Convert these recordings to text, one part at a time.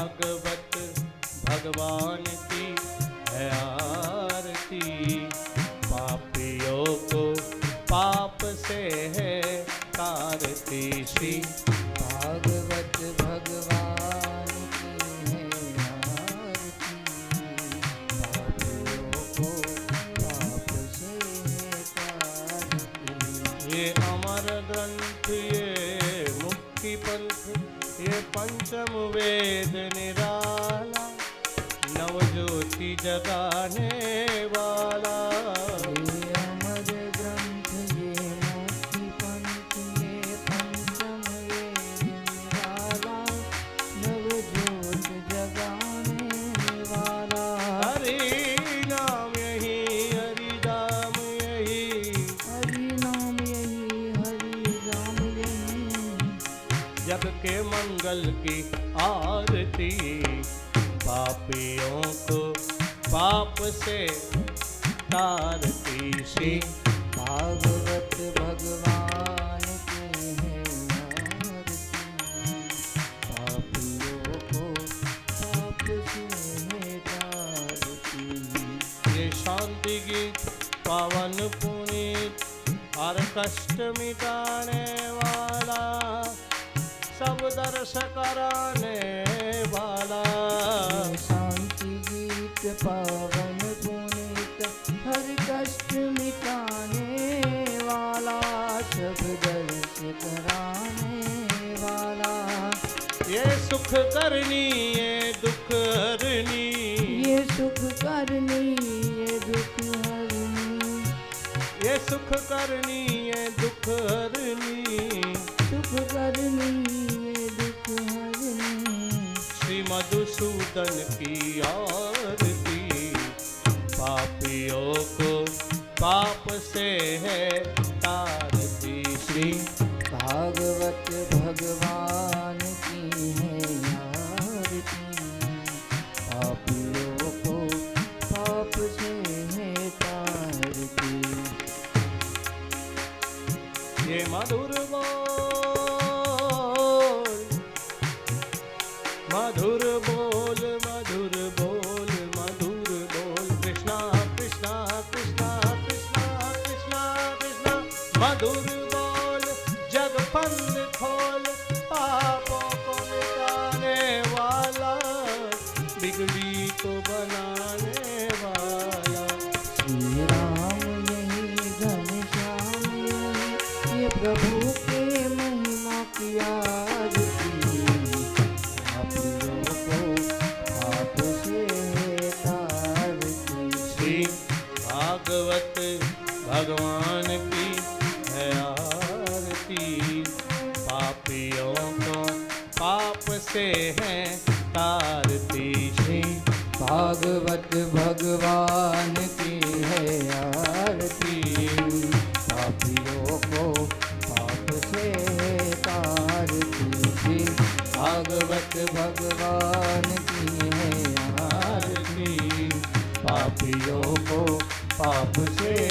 भागवत भगवान की है आरती पापियों को पाप से है तारती श्री વેદ નિરાલા નવજ્યોતિ જગાને पावन पुनीत हर कष्ट मिटाने वाला सब दर्श कराने वाला ये शांति गीत पावन पुनीत हर कष्ट मिटाने वाला सब दर्श कराने वाला ये सुख करनी ये दुख हरनी ये सुख करनी સુખ કરણી એ દુઃખ હરની સુખ કરણી એ દુઃખ હરની શ્રી મધુસૂદન કી આ पाप से है तारती श्री भागवत भगवान की है आरती पापियों को पाप से तारती श्री भागवत भगवान की है आरती पापियों को पाप से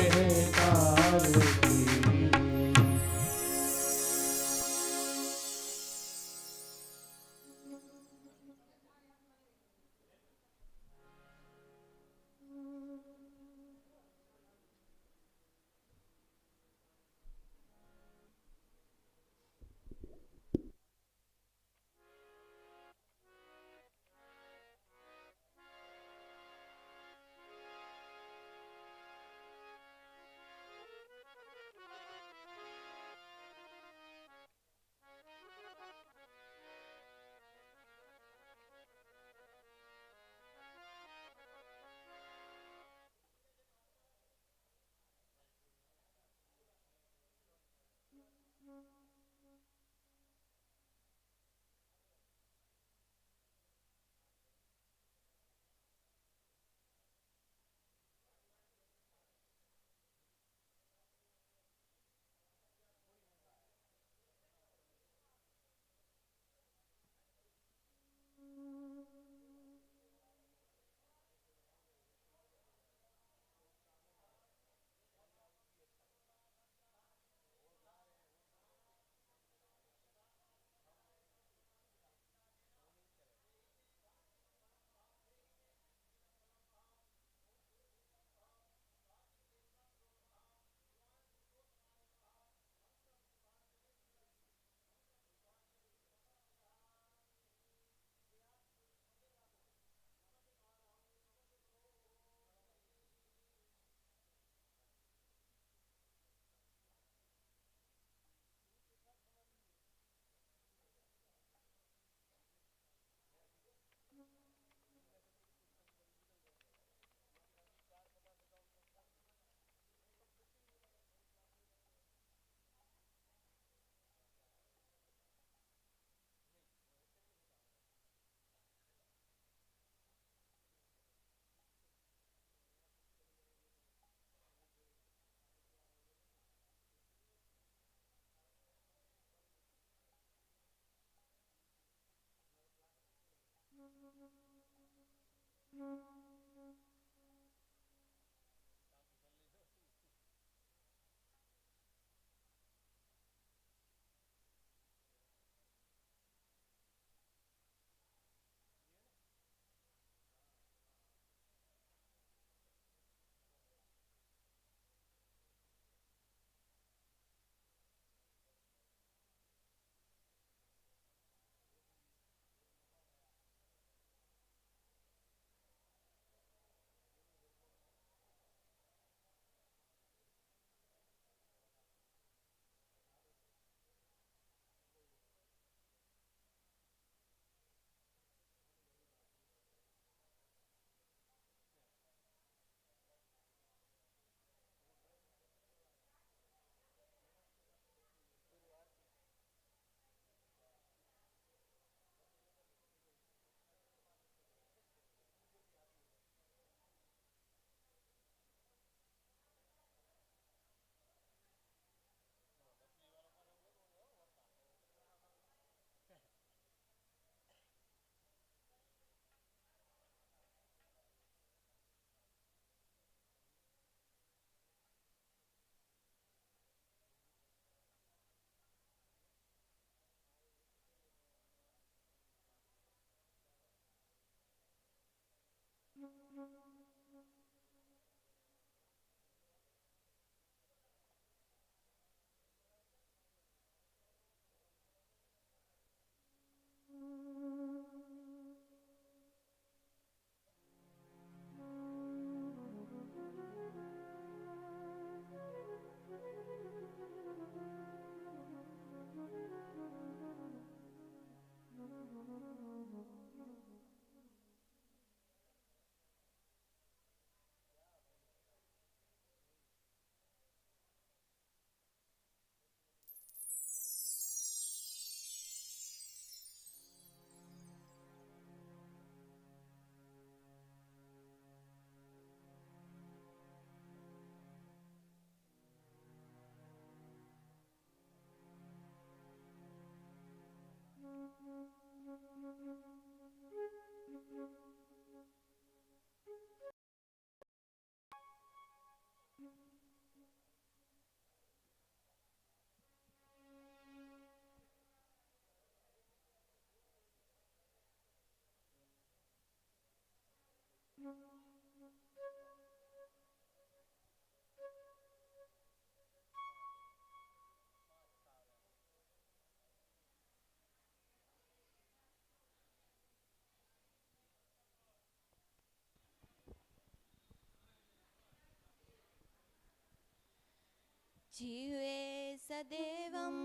જીવે સદેવમ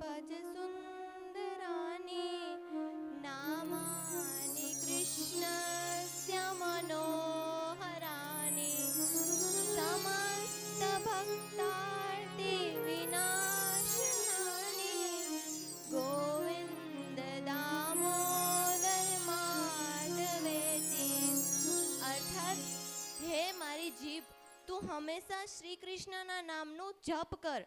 ભજ સુંદરાની નામાની કૃષ્ણસ્ય મનોહરાની સમસ્ત ભક્તાર્તિ વિનાશનાની ગોવિંદ દામોદર માધવેતી અર્થાત, હે મારી જીભ હંમેશા શ્રી કૃષ્ણના નામનું જપ કર.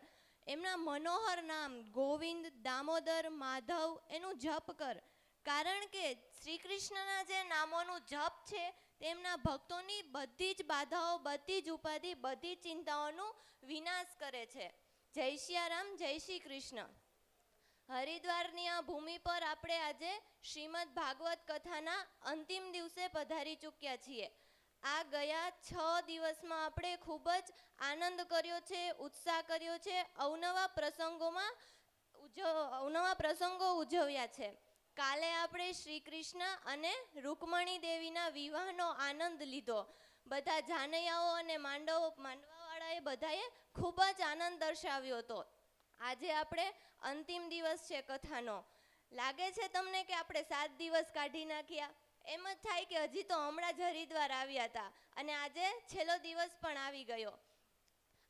એમના મનોહર નામ ગોવિંદ, દામોદર, માધવ એનું જપ કર. કારણ કે શ્રી કૃષ્ણના જે નામોનું જપ છે, તેમના ભક્તોની બધી જ બાધાઓ, બધી જ ઉપાધિ, બધી ચિંતાઓનું વિનાશ કરે છે. જય સિયારામ જય શ્રી કૃષ્ણ. હરિદ્વારની આ ભૂમિ પર આપણે આજે શ્રીમદ ભાગવત કથાના અંતિમ દિવસે પધારી ચૂક્યા છીએ. આ ગયા છ દિવસમાં આપણે ખૂબ જ આનંદ કર્યો છે, ઉત્સાહ કર્યો છે, અવનવા પ્રસંગોમાં અવનવા પ્રસંગો ઉજવ્યા છે. કાલે આપણે શ્રી કૃષ્ણ અને રૂકમણી દેવીના વિવાહનો આનંદ લીધો. બધા જાનૈયાઓ અને માંડવો, માંડવાવાળાએ બધાએ ખૂબ જ આનંદ દર્શાવ્યો હતો. આજે આપણે અંતિમ દિવસ છે કથાનો. લાગે છે તમને કે આપણે સાત દિવસ કાઢી નાખ્યા? એમ જ થાય કે હજી તો હમણાં જ હરિદ્વાર આવ્યા હતા અને આજે છેલ્લો દિવસ પણ આવી ગયો.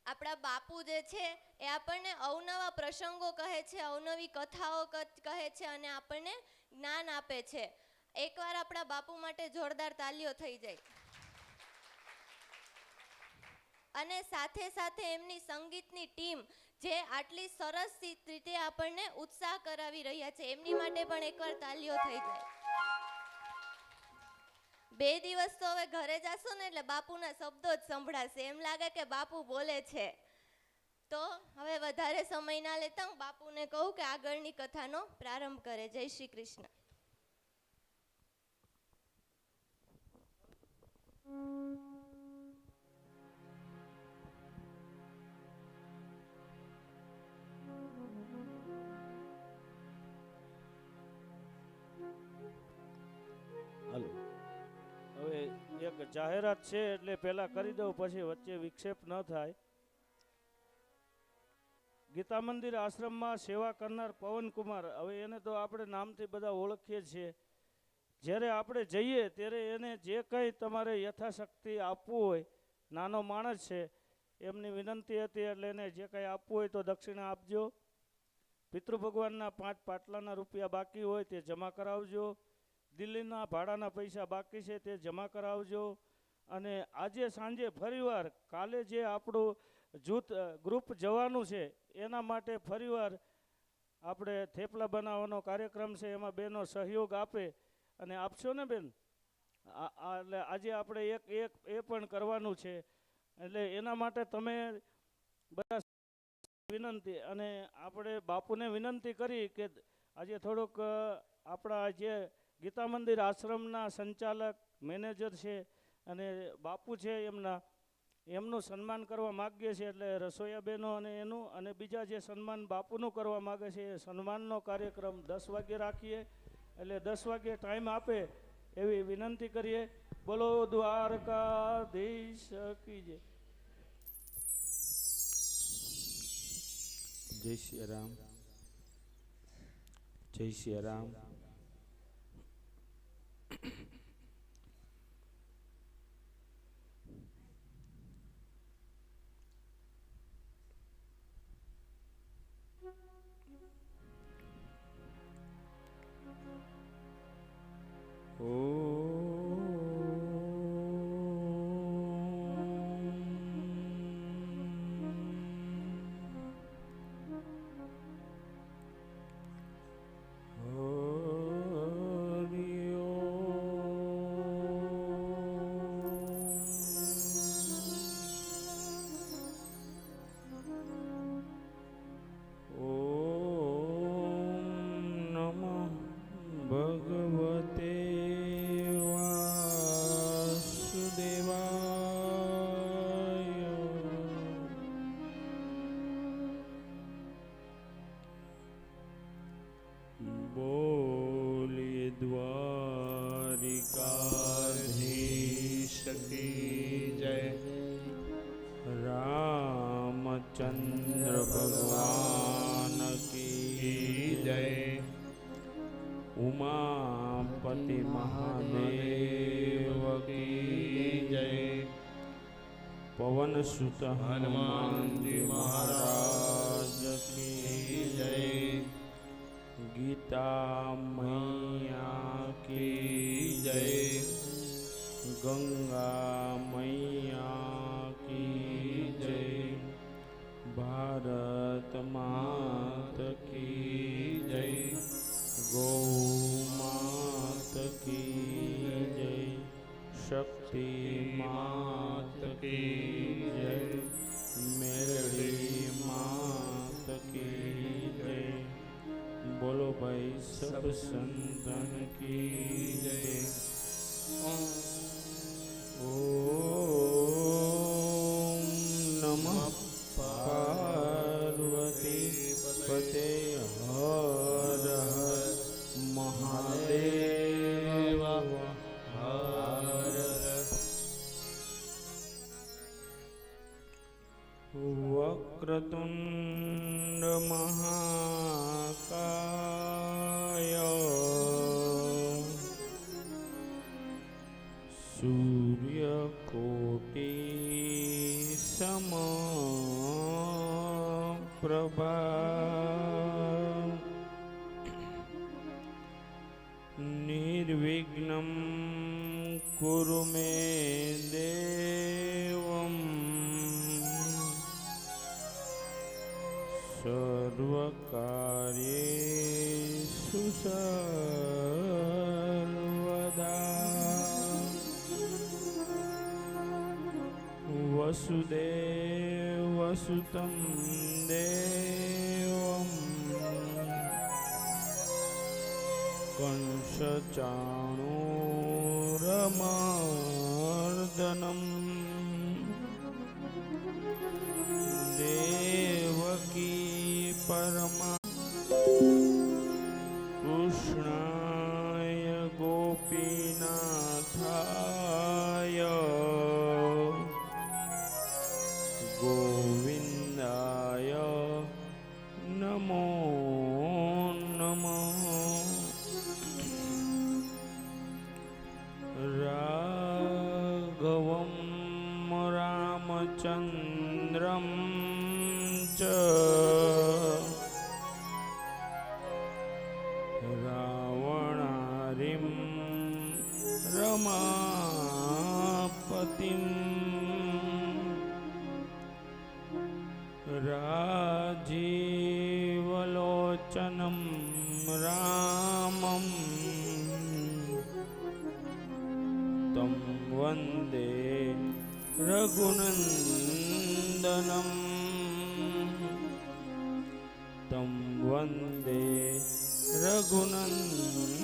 આપણા બાપુ જે છે એ આપણને અવનવા પ્રસંગો કહે છે, અવનવી કથાઓ કહે છે અને આપણને જ્ઞાન આપે છે. એકવાર આપણા બાપુ માટે જોરદાર તાલીઓ થઈ જાય. અને સાથે સાથે એમની સંગીતની ટીમ જે આટલી સરસ રીતે આપણને ઉત્સાહ કરાવી રહ્યા છે, એમની માટે પણ એકવાર તાલીઓ થઈ જાય. બે દિવસ તો હવે ઘરે જાશો ને એટલે બાપુના શબ્દો જ સંભળાશે. એમ લાગે કે બાપુ બોલે છે. તો હવે વધારે સમય ના લેતા હું બાપુને કહું કે આગળની કથાનો પ્રારંભ કરે. જય શ્રી કૃષ્ણ. જાહેરાત છે એટલે પહેલા કરી દઉં, પછી વચ્ચે વિક્ષેપ ન થાય. ગીતા મંદિર આશ્રમમાં સેવા કરનાર પવનકુમાર હવે એને તો આપણે નામથી બધા ઓળખીએ છીએ. જ્યારે આપણે જઈએ ત્યારે એને જે કંઈ તમારે યથાશક્તિ આપવું હોય, નાનો માણસ છે, એમની વિનંતી હતી એટલે એને જે કંઈ આપવું હોય તો દક્ષિણા આપજો. પિતૃ ભગવાનના પાંચ પાટલાના રૂપિયા બાકી હોય તે જમા કરાવજો. દિલ્હીના ભાડાના પૈસા બાકી છે તે જમા કરાવજો. અને આજે સાંજે ફરીવાર કાલે જે આપણું જૂથ ગ્રુપ જવાનું છે, એના માટે ફરીવાર આપણે થેપલા બનાવવાનો કાર્યક્રમ છે, એમાં બેનો સહયોગ આપે. અને આપશો ને બેન? એટલે આજે આપણે એક એક, એ પણ કરવાનું છે. એટલે એના માટે તમે બધા વિનંતી, અને આપણે બાપુને વિનંતી કરી કે આજે થોડુંક આપણા જે ગીતા મંદિર આશ્રમના સંચાલક, મેનેજર છે અને બાપુ છે એમના. એમનું સન્માન કરવા માગીએ છીએ એટલે રસોઈયાબેનો અને એનું અને બીજા જે સન્માન બાપુનું કરવા માગે છે એ સન્માનનો કાર્યક્રમ દસ વાગ્યે રાખીએ એટલે દસ વાગ્યે ટાઈમ આપે એવી વિનંતી કરીએ. બોલો દ્વારકાધીશ કી જય. જય શ્રી રામ. જય શ્રી રામ. ઉમાપતિ મહાદેવ કી જય. પવન સુત હનુમાનજી મહારાજ કી જય. ગીતા મૈયા કી જય. ગંગા મૈયા કી જય. ભારત માત ભાઈ સબ સંતન કી જય Prabha સુતમ દેવમ કંસચાણૂરમર્દનમ દેવકી પરમા रामचन्द्रं च रघुनन्दनम् तं वन्दे रघुनन्दनम्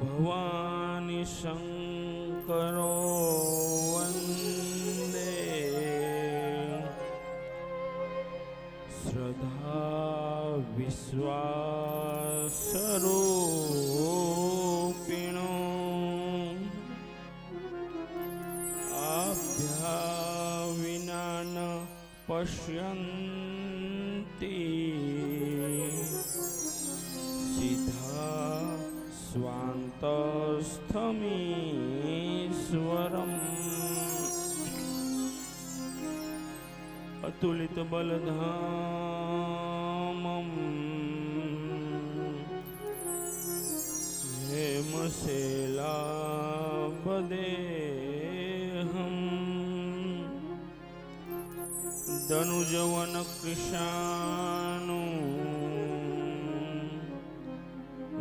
भवानि शङ्करो वन्दे श्रद्धा विश्वासरूपिणो पश्यन्ति सिद्धा स्वान्तस्थमीश्वरम् अतुलितबलधामम् ધનુજવન કૃષાણુ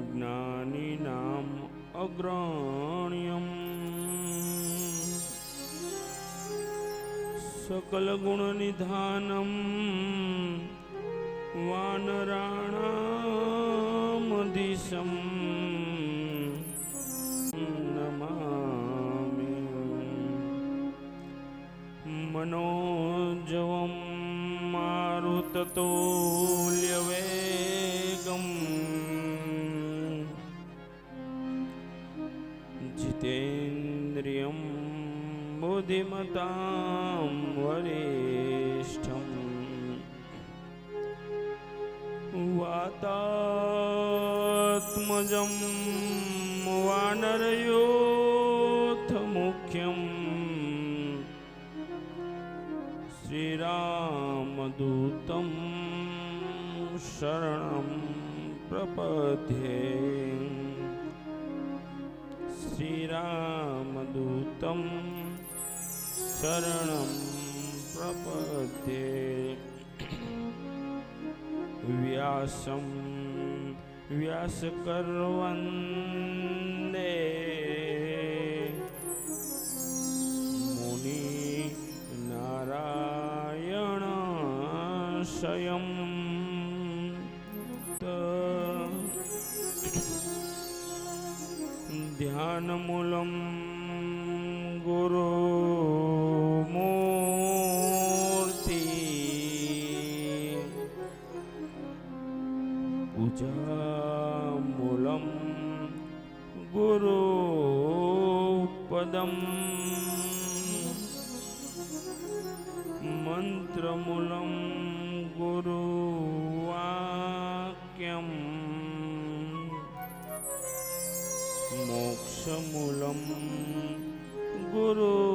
જ્ઞાની નામ અગ્રણ્યમ. સકલ ગુણ નિધાનમ વાનરાણામધિશમ. मारुततुल्यवेगम् जितेन्द्रियं बुद्धिमतां वरिष्ठम् वातात्मजं ભૂતમ શરણમ પ્રપધે શ્રીરામદૂતમ શરણમ પ્રપધે વ્યાસમ વ્યાસ કરવન नारायणाशयं ध्यानमूलं गुरुमूर्ति पूजामूलं गुरुपदम् मन्त्रमूलं मोक्षमूलं गुरुकृपा